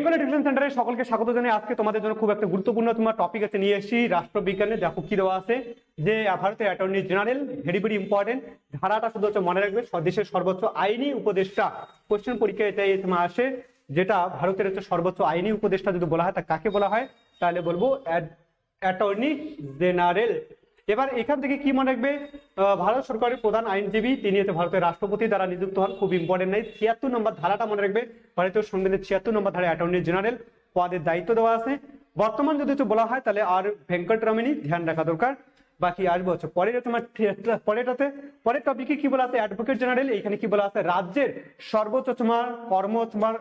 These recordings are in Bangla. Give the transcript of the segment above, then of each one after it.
বেঙ্গল এডুকেশন সেন্টারে সকলকে স্বাগত জানাই। আজকে তোমাদের জন্য খুব একটা গুরুত্বপূর্ণ তোমার টপিক আছে নিয়ে এসেছি, রাষ্ট্রবিজ্ঞানে। দেখো কি দেওয়া আছে। যে ভারতের attorney general very very important ধারাটা শুধু হচ্ছে মনে রাখবে দেশের সর্বোচ্চ আইনি উপদেষ্টা কোশ্চেন পরীক্ষায় এটাই তোমার আসে, যেটা ভারতের হচ্ছে সর্বোচ্চ আইনি উপদেষ্টা যদি বলা হয়, তা কাকে বলা হয়? তাহলে বলব অ্যাটর্নি জেনারেল এবার এখান থেকে কি মনে রাখবে? ভারত সরকারের প্রধান আইনজীবী, তিনি হচ্ছে ভারতের রাষ্ট্রপতি দ্বারা নিযুক্ত হন, খুব ইম্পর্টেন্ট নাই ছিয়াত্তর নম্বর ধারাটা মনে রাখবে, ভারতীয় সংবিধানের ছিয়াত্তর নম্বর ধারা অ্যাটর্নি জেনারেল পদের দায়িত্ব দেওয়া আছে। বর্তমান যদি হচ্ছে বলা হয়, তাহলে আর ভেঙ্কটরমণী, ধ্যান রাখা দরকার। বাকি আসবে হচ্ছে পরের তোমার পরেরটাতে, পরের টপিকে কি বলা আছে? অ্যাডভোকেট জেনারেল এখানে কি বলা আছে? রাজ্যের সর্বোচ্চ তোমার কর্ম তোমার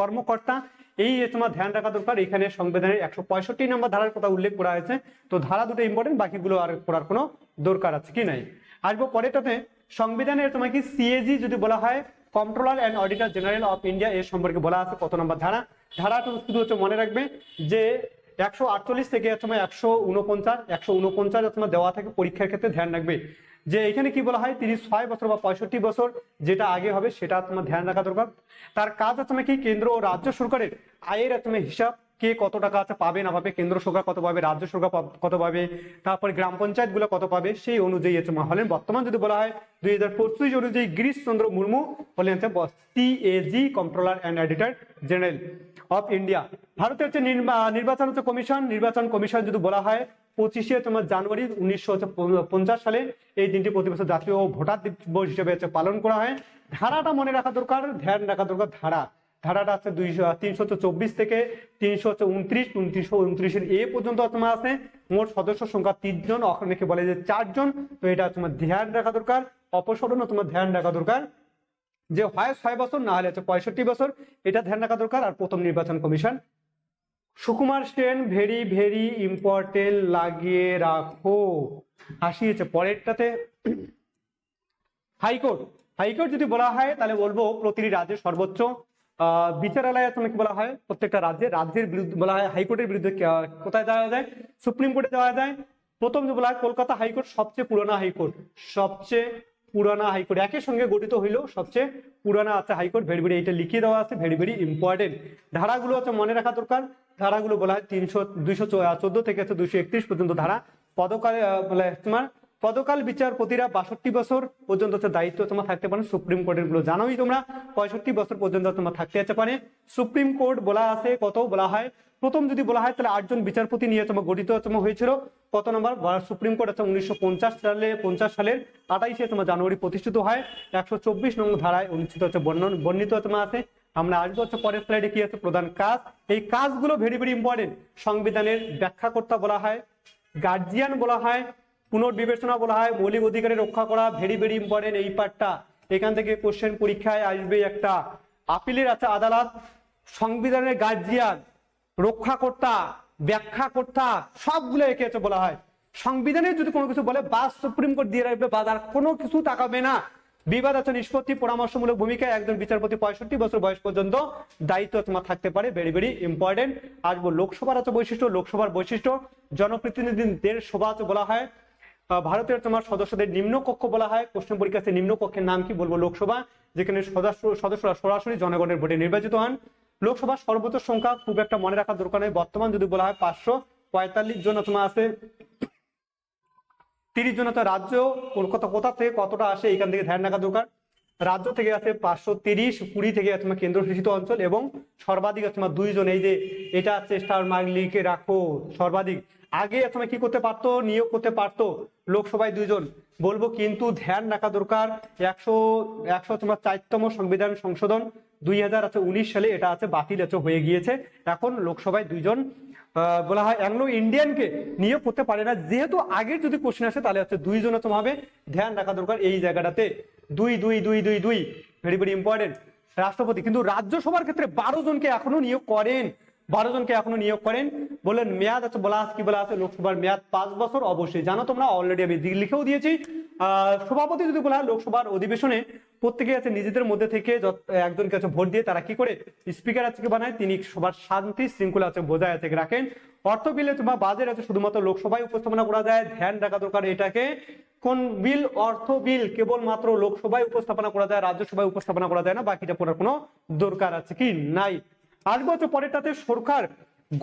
কর্মকর্তা এই তোমার ধ্যান রাখা দরকার, এখানে সংবিধানের একশো পঁয়ষট্টি নম্বর ধারার কথা উল্লেখ করা হয়েছে। তো ধারা দুটো ইম্পর্টেন্ট বাকিগুলো আর করার কোনো দরকার আছে কি নাই? আসব পরেরটাতে, সংবিধানের তোমার কি সিএজি যদি বলা হয় controller and auditor general of India এর সম্পর্কে বলা আছে কত নম্বর ধারা? ধারাটা শুধু হচ্ছে মনে রাখবে যে একশো আটচল্লিশ থেকে তোমার একশো উনপঞ্চাশ একশো উনপঞ্চাশ তোমার দেওয়া থাকে পরীক্ষার ক্ষেত্রে ধ্যান রাখবে। যে এখানে কি বলা হয়? তিরিশ, ছয় বছর বা পঁয়ষট্টি বছর যেটা আগে হবে সেটা তোমার ধ্যান রাখা দরকার। তার কাজ হচ্ছে কি কেন্দ্র ও রাজ্য সরকারের আয়ের তুমি হিসাব কে কত টাকা আছে পাবে না পাবে, কেন্দ্র সরকার কত পাবে, রাজ্য সরকার কত পাবে, তারপরে গ্রাম পঞ্চায়েতগুলো কত পাবে, সেই অনুযায়ী হচ্ছে হলেন বর্তমান যদি বলা হয় দুই হাজার পঁচিশ অনুযায়ী গিরিশ চন্দ্র মুর্মু হলেন CAG controller and editor general of India ভারতের হচ্ছে নির্বাচন হচ্ছে কমিশন। নির্বাচন কমিশন যদি বলা হয়, পঁচিশে তোমার জানুয়ারি উনিশশো পঞ্চাশ সালে এই দিনটি প্রতি বছর জাতীয় ভোটার দিবস হিসেবে হচ্ছে পালন করা হয়। ধারাটা মনে রাখা দরকার, ধ্যান রাখা দরকার ধারা। ধারাটা আছে দুইশো তিনশো চব্বিশ থেকে তিনশো হচ্ছে উনত্রিশ, উনত্রিশশো উনত্রিশের এ পর্যন্ত তোমার আছে। মোট সদস্য সংখ্যা তিনজন অনেকে বলে যে চারজন। তো এটা তোমার ধ্যান রাখা দরকার, অপসরণও তোমার ধ্যান রাখা দরকার। যে হয় ছয় বছর, না হলে হচ্ছে পঁয়ষট্টি বছর। এটা ধ্যান রাখা দরকার। আর প্রথম নির্বাচন commission. Sukumar Sen, very very important লাগিয়ে রাখো। আসিয়েছে পরেরটাতে। হাইকোর্ট। হাইকোর্ট যদি বলা হয়, তাহলে বলব প্রতিটি রাজ্যের সর্বোচ্চ। বিচারালয় তোমাকে বলা হয়, প্রত্যেকটা রাজ্যে, রাজ্যের বিরুদ্ধে বলা হয়, হাইকোর্টের বিরুদ্ধে কোথায় যাওয়া যায়? সুপ্রিম কোর্টে যাওয়া যায়। প্রথম যে বলা হয়, কলকাতা হাইকোর্ট সবচেয়ে পুরোনো হাইকোর্ট। সবচেয়ে পুরানা হাইকোর্ট একই সঙ্গে গঠিত হইলেও সবচেয়ে পুরানা আছে হাইকোর্ট ভেরি ভেরি এটা লিখিয়ে দেওয়া আছে ভেরি ভেরি ইম্পর্টেন্ট ধারাগুলো হচ্ছে মনে রাখা দরকার, ধারাগুলো বলা হয় তিনশো, দুইশো চোদ্দ থেকে আছে দুইশো একত্রিশ পর্যন্ত ধারা। পদকাল বলে তোমার পদকাল বিচারপতিরা বাষট্টি বছর পর্যন্ত দায়িত্ব তোমার থাকতে পারে, সুপ্রিম কোর্টেরগুলো জানোই তোমরা, পঁয়ষট্টি বছর পর্যন্ত তোমার থাকতে পারে। সুপ্রিম কোর্ট বলা আছে, কত বলা হয় প্রথম যদি বলা হয়, তাহলে আটজন বিচারপতি নিয়ে গঠিত হয়েছিল। কত নম্বর সুপ্রিম কোর্ট আছে উনিশশো পঞ্চাশ সালে, পঞ্চাশ সালের আঠাইশে তোমার জানুয়ারি প্রতিষ্ঠিত হয়। একশো চব্বিশ নম্বর ধারায় অনুষ্ঠিত হচ্ছে বর্ণিত তোমার আছে আমরা আসব হচ্ছে পরের স্লাইডে কি আছে, প্রধান কাজ। এই কাজগুলো ভেরি ভেরি ইম্পর্টেন্ট সংবিধানের ব্যাখ্যাকর্তা বলা হয় গার্জিয়ান বলা হয়, পুনর্বিবেচনা বলা হয়, মৌলিক অধিকারের রক্ষা করা ভেরি ভেরি ইম্পর্টেন্ট এই পার্টটা এখান থেকে কোশ্চেন পরীক্ষায় আসবে একটা। আপিলের আছে আদালত, সংবিধানের গার্জিয়ান রক্ষাকর্তা, ব্যাখ্যাকর্তা, সবগুলো একে হচ্ছে বলা হয়। সংবিধানে যদি কোনো কিছু বলে, বা সুপ্রিম কোর্ট দিয়ে রাখবে, বা তার কোনো কিছু তাকাবে না, বিবাদ আছে, নিষ্পত্তি, পরামর্শমূলক ভূমিকায় একজন বিচারপতি পঁয়ষট্টি বছর বয়স পর্যন্ত দায়িত্ব তোমার থাকতে পারে। ভেরি ভেরি ইম্পর্টেন্ট আসব লোকসভার আছে বৈশিষ্ট্য, লোকসভার বৈশিষ্ট্য। জনপ্রতিনিধিদের সভা বলা হয়। ভারতের তোমার সদস্যদের নিম্ন কক্ষ বলা হয়। প্রশ্ন পরীক্ষাতে নিম্ন কক্ষের নাম কি বলব লোকসভা? যেখানে সদস্য, সদস্যরা সরাসরি জনগণের ভোটে নির্বাচিত হন। লোকসভার সর্বোচ্চ সংখ্যা খুব একটা মনে রাখার দরকার নেই। বর্তমান যদি বলা হয় পাঁচশো পঁয়তাল্লিশ জন তোমার আছে, তিরিশ জন তো রাজ্য, কলকাতা কোথা থেকে কতটা আসে এখান থেকে ধ্যান রাখা দরকার। রাজ্য থেকে আছে পাঁচশো তিরিশ কুড়ি থেকে তোমার কেন্দ্রশাসিত অঞ্চল এবং সর্বাধিক তোমার দুইজন, এই যে এটা স্টার মার্ক লিখে রাখো, সর্বাধিক। আগে তোমার কি করতে পারতো? নিয়োগ করতে পারতো লোকসভায় দুইজন। বলব কিন্তু ধ্যান রাখা দরকার। একশো একশো তোমার চারতম সংবিধান সংশোধন দুই হাজার আছে উনিশ সালে এটা আছে, বাতিল আছে হয়ে গিয়েছে। এখন লোকসভায় দুইজন বলা হয় অ্যাংলো ইন্ডিয়ানকে নিয়োগ করতে পারে না। যেহেতু আগের যদি কোশ্চেন আসে, তাহলে হচ্ছে দুইজন হবে। ধ্যান রাখা দরকার এই জায়গাটাতে। দুই দুই দুই দুই দুই ভেরি ভেরি ইম্পর্টেন্ট রাষ্ট্রপতি, কিন্তু রাজ্যসভার ক্ষেত্রে বারো জনকে এখনও নিয়োগ করেন। বারো জনকে এখনও নিয়োগ করেন। বললেন, মেয়াদ আছে বলা আছে কি বলা আছে লোকসভার মেয়াদ পাঁচ বছর অবশ্যই। জানো তোমরা অলরেডি আমি লিখেও দিয়েছি। সভাপতি যদি বলা হয়, লোকসভার অধিবেশনে প্রত্যেকে আছে নিজেদের মধ্যে থেকে একজনকে আছে ভোট দিয়ে তারা কি করে? স্পিকার আছে কি বানায়, তিনি সবার শান্তি শৃঙ্খলা আছে, বজায় আছে, রাখেন। অর্থ বিলে তোমার বাজেট আছে, শুধুমাত্র লোকসভায় উপস্থাপনা করা যায়। ধ্যান রাখা দরকার এটাকে। কোন বিল, অর্থ বিল কেবলমাত্র লোকসভায় উপস্থাপনা করা যায়, রাজ্যসভায় উপস্থাপনা করা যায় না, বাকিটা পড়ার কোনো দরকার আছে কি? নাই। আসব পরে তাতে সরকার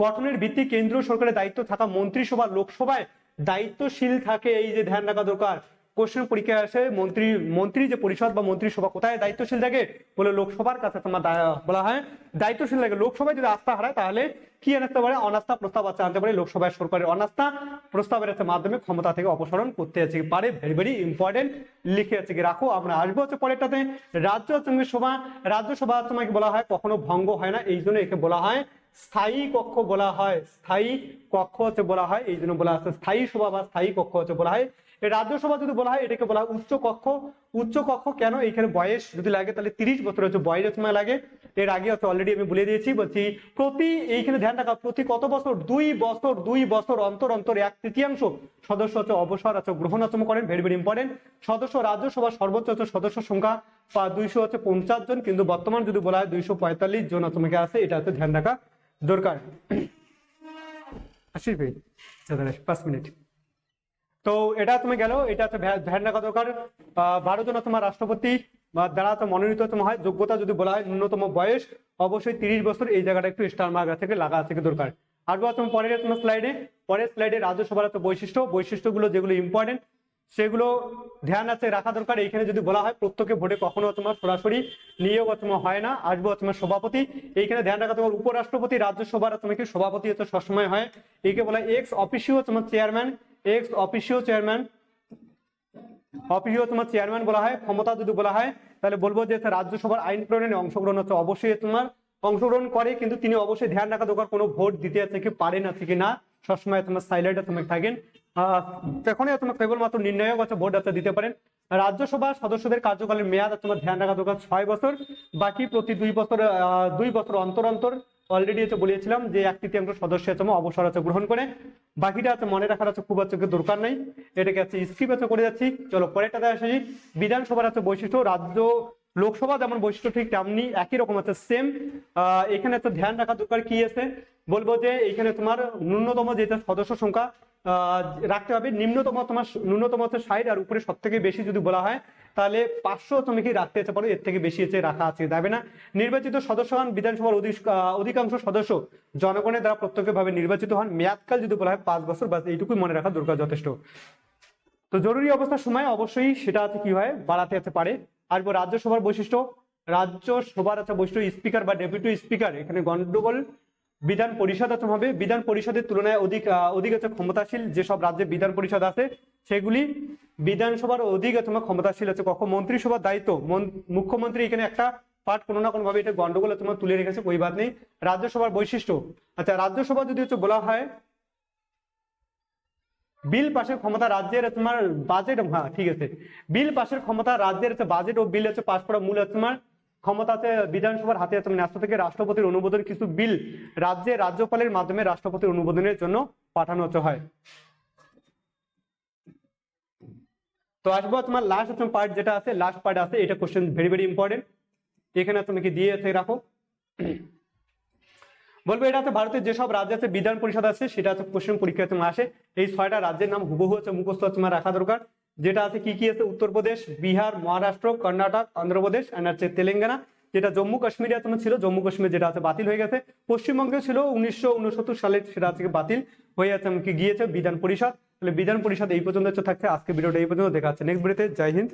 গঠনের ভিত্তি কেন্দ্রীয় সরকারের দায়িত্ব থাকা মন্ত্রিসভা, লোকসভায় দায়িত্বশীল থাকে এই যে ধ্যান রাখা দরকার। কোশ্চেন পরীক্ষায় আসে, মন্ত্রী মন্ত্রী যে পরিষদ বা মন্ত্রিসভা কোথায় দায়িত্বশীল থাকে বলে লোকসভার কাছে তোমার বলা হয়। দায়িত্বশীল থাকে, লোকসভায় যদি আস্থা হারায় তাহলে কি আনতে পারে অনাস্থা প্রস্তাব আছে আনতে পারে, লোকসভায় সরকারের অনাস্থা প্রস্তাবের আছে মাধ্যমে ক্ষমতা থেকে অপসারণ করতে আছে। পারে ভেরি ভেরি ইম্পর্টেন্ট লিখে আছে কি, রাখো, আমরা আসব হচ্ছে পরেরটাতে। রাজ্য সভা, রাজ্যসভা তোমাকে বলা হয়, কখনো ভঙ্গ হয় না, এই জন্য একে বলা হয় স্থায়ী কক্ষ বলা হয়, স্থায়ী কক্ষ হচ্ছে বলা হয়, এই জন্য বলা আছে স্থায়ী সভা বা স্থায়ী কক্ষ হচ্ছে বলা হয়। রাজ্যসভা যদি বলা হয়, এটাকে বলা হয় উচ্চ কক্ষ। উচ্চ কক্ষ কেন? এইখানে বয়স যদি লাগে, তাহলে তিরিশ বছর হচ্ছে বয়সের সময় লাগে। এর আগে হচ্ছে অলরেডি আমি বলে দিয়েছি, বলছি প্রতি, এইখানে ধ্যান রাখা, প্রতি কত বছর? দুই বছর দুই বছর অন্তর অন্তর এক তৃতীয়াংশ সদস্য হচ্ছে অবসর আছে গ্রহণ হচ্ছে করেন ভেরি ভেরি ইম্পর্টেন্ট সদস্য রাজ্যসভা সর্বোচ্চ হচ্ছে সদস্য সংখ্যা দুইশো হচ্ছে পঞ্চাশ জন, কিন্তু বর্তমান যদি বলা হয় দুইশো পঁয়তাল্লিশ জন তোমাকে আছে, এটা হচ্ছে ধ্যান রাখা। দরকার। আশিস ভাই পাঁচ মিনিট। তো এটা তুমি গেল, এটা হচ্ছে ভ্যা- ধ্যান রাখা দরকার। বারো জন তোমার রাষ্ট্রপতি বা দ্বারা তো মনোনীত তোমার হয়, যোগ্যতা যদি বলা হয়, ন্যূনতম বয়স, অবশ্যই তিরিশ বছর, এই জায়গাটা একটু স্টার মার্ক থেকে, লাগা থেকে দরকার। আর তোমার পরের তোমার স্লাইডে পরের স্লাইডে রাজ্যসভার তো বৈশিষ্ট্য, বৈশিষ্ট্যগুলো যেগুলো ইম্পর্টেন্ট সেগুলো ধ্যান আছে, রাখা দরকার। এইখানে যদি বলা হয় প্রত্যেকে ভোটে কখনো তোমার সরাসরি নিয়োগ তোমার হয় না, আসব তোমার সভাপতি। এইখানে ধ্যান রাখা তোমার উপরাষ্ট্রপতি, রাজ্যসভার তোমাকে সভাপতি হচ্ছে সবসময় হয়। একে বলা এক্স অফিসিও তোমার chairman ex officio chairman officio তোমার চেয়ারম্যান বলা হয়। ক্ষমতা যদি বলা হয়, তাহলে বলব যে রাজ্যসভার আইন প্রণয়নে অংশগ্রহণ হচ্ছে। অবশ্যই তোমার অংশগ্রহণ করে, কিন্তু তিনি অবশ্যই ধ্যান রাখা দরকার। কোনো ভোট দিতে কি পারেন আছে কি না। সবসময় তোমার সাইলাইটে তুমি থাকেন। তখনই তোমার কেবলমাত্র নির্ণায়ক আছে ভোট আছে দিতে পারেন, রাজ্যসভা সদস্যদের কার্যকালের মেয়াদ তোমার ধ্যান রাখা দরকার ছয় বছর। বাকি প্রতি দুই বছর দুই বছর অন্তর অন্তর অলরেডি হচ্ছে বলেছিলাম যে এক তৃতীয়াংশ সদস্য আছে অবসর আছে গ্রহণ করে। বাকিটা আছে মনে রাখার আছে খুব হচ্ছে দরকার নেই। এটাকে আছে স্কিপ আছে করে যাচ্ছি। চলো পরেরটাতে আসি। বিধানসভার আছে বৈশিষ্ট্য, রাজ্য লোকসভা যেমন বৈশিষ্ট্য ঠিক তেমনি একই রকম আছে সেম এখানে তো ধ্যান রাখা দরকার কি আছে? বলব যে এখানে তোমার ন্যূনতম যেটা সদস্য সংখ্যা রাখতে হবে নিম্নতম তোমার ন্যূনতম হচ্ছে ষাট আর উপরে সব থেকে বেশি যদি বলা হয় তাহলে পাঁচশো তুমি কি রাখতে যেতে পারো এর থেকে বেশি হচ্ছে রাখা আছে যাবে না। নির্বাচিত সদস্যগণ বিধানসভার অধিক- আহ, অধিকাংশ সদস্য জনগণের দ্বারা প্রত্যক্ষভাবে নির্বাচিত হন। মেয়াদকাল যদি বলা হয় পাঁচ বছর বা এইটুকুই মনে রাখা দরকার যথেষ্ট। তো জরুরি অবস্থার সময় অবশ্যই সেটা কি হয় বাড়াতে যেতে পারে। আর রাজ্যসভার বৈশিষ্ট্য, রাজ্যসভার আছে বৈশিষ্ট্য, স্পিকার বা ডেপুটি স্পিকার, এখানে গন্ডগোল বিধান পরিষদ আছে হবে বিধান পরিষদের তুলনায় অধিক অধিক হচ্ছে ক্ষমতাশীল যেসব রাজ্যে বিধান পরিষদ আছে, সেগুলি বিধানসভার অধিক তোমার ক্ষমতাশীল আছে কখন মন্ত্রিসভার দায়িত্ব, মন- মুখ্যমন্ত্রী এখানে একটা পার্ট কোনো না কোনো ভাবে এটা গন্ডগোল তোমার তুলে রেখেছে কই বাদ নেই। রাজ্যসভার বৈশিষ্ট্য আচ্ছা রাজ্যসভা যদি হচ্ছে বলা হয় বিল পাশের ক্ষমতা রাজ্যের তোমার বাজেট হ্যাঁ ঠিক আছে। বিল পাশের ক্ষমতা রাজ্যের হচ্ছে বাজেট ও বিল হচ্ছে পাশ করা মূল তোমার ক্ষমতা আছে বিধানসভার হাতে আছে ন্যস্ত থেকে রাষ্ট্রপতির অনুমোদন কিছু বিল রাজ্যে রাজ্যপালের মাধ্যমে রাষ্ট্রপতির অনুমোদনের জন্য পাঠানো হচ্ছে, হয়। তো আসব তোমার লাস্ট পার্ট যেটা আছে লাস্ট পার্ট আছে, এটা কোশ্চেন ভেরি ভেরি ইম্পর্টেন্ট এখানে তুমি কি দিয়ে রাখো। বলব, এটা হচ্ছে ভারতের যেসব রাজ্য আছে, বিধান পরিষদ আছে, সেটা হচ্ছে কোশ্চেন পরীক্ষায় তোমার আসে। এই ছয়টা রাজ্যের নাম হুবহু হচ্ছে মুখস্থ তোমার রাখা দরকার। যেটা আছে কি কি আছে? উত্তরপ্রদেশ বিহার, মহারাষ্ট্র, কর্ণাটক অন্ধ্রপ্রদেশ আর হচ্ছে তেলেঙ্গানা। যেটা জম্মু কাশ্মীরে তোমার ছিল, জম্মু কাশ্মীর যেটা আছে বাতিল হয়ে গেছে। পশ্চিমবঙ্গে ছিল, উনিশশো উনসত্তর সালে সেটা আজকে বাতিল হয়ে আছে আমাকে গিয়েছে বিধান পরিষদ। তাহলে বিধান পরিষদ এই পর্যন্ত থাকছে। আজকে ভিডিওটা এই পর্যন্ত। দেখা যাচ্ছে নেক্সট ভিডিওতে জয় হিন্দ।